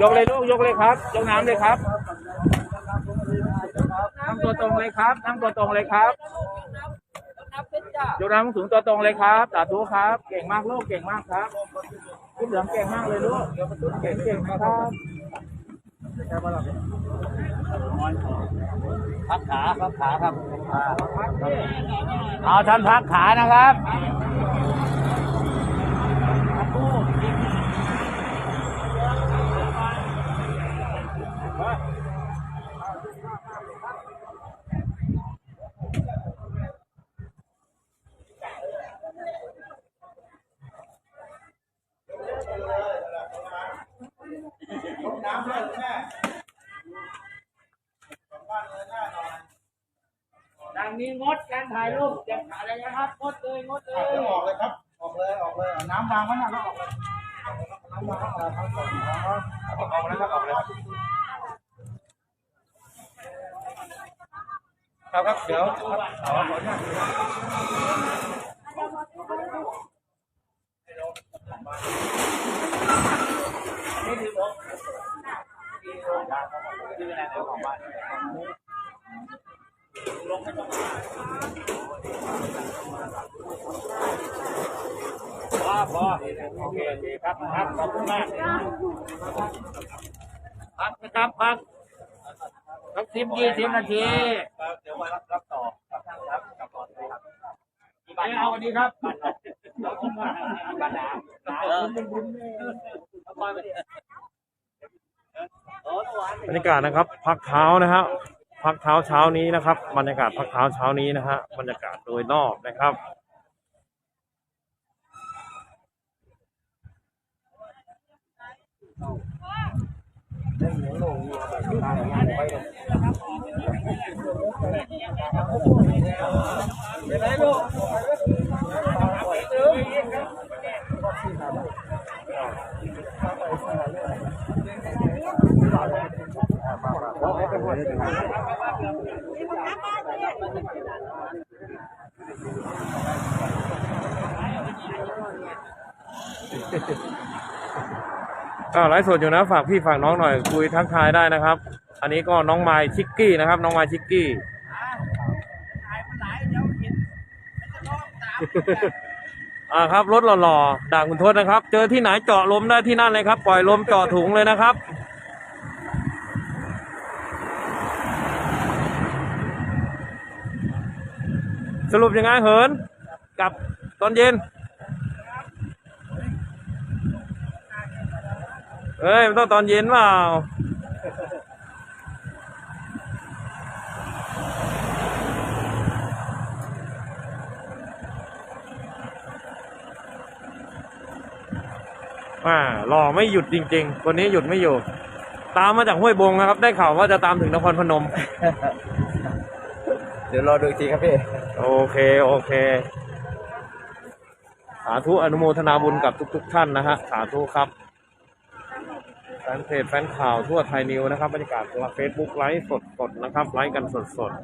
ยกเลยลูกยกเลยครับ ยกน้ำเลยครับนั่งตัวตรงเลยครับนั่งตัวตรงเลยครับยกน้ำสูงตัวตรงเลยครับสาธุครับ เก่งมากลูกเก่งมากครับพี่เหลืองเก่งมากเลยลูกเก่งเก่งครับพักขาพักขาครับเอาท่านพักขานะครับ ดังนี้งดการถ่ายรูปเด็ดขาดเลยนะครับงดเลยงดเลย ออกเลยครับ ออกเลยออกเลยน้ำวางไว้นะแล้วออกเลยน้ำวางออกเลยครับออกเลยครับออกเลยครับครับเดี๋ยวครับขอขออนุญาตพอพอโอ เคโอเคครับครับขอบคุณมากพักนะครับพักสักสิบยี่สิบนาทีเดี๋ยวมารับรับต่อครับครับกลับก่อนเลยครับไปเอาอันนี้ครับบ้านนาเออบรรยากาศนะครับ พักเท้านะฮะ พักเท้าเช้านี้นะครับ บรรยากาศพักเท้าเช้านี้นะฮะบรรยากาศโดยนอกนะครับ ก็ไลฟ์สดอยู่นะฝากพี่ฝากน้องหน่อย คุยทักทายได้นะครับ อันนี้ก็น้องไมค์ชิกกี้นะครับ น้องไมค์ชิกกี้อ่าครับรถหล่อๆด่างคุณทศนะครับ เจอที่ไหนเจาะลมได้ที่นั่นเลยครับ ปล่อยลมเจาะถุงเลยนะครับ สรุปยังไงเหินกลับตอนเย็น เอ้ยมันต้องตอนเย็นเปล่าอ่ารอไม่หยุดจริง ๆ คนนี้หยุดไม่อยู่ ตามมาจากห้วยบงนะครับ ได้ข่าวว่าจะตามถึงนครพนม ดี๋ยวรอดูอีกทีครับพี่ โอเค โอเค สาธุอนุโมทนาบุญกับทุก ๆ ท่านนะฮะ สาธุครับแฟนเพจแฟนข่าวทั่วไทยนิวนะครับบรรยากาศเฟซบุ๊กไลฟ์สดๆนะครับ ไลฟ์กันสดๆ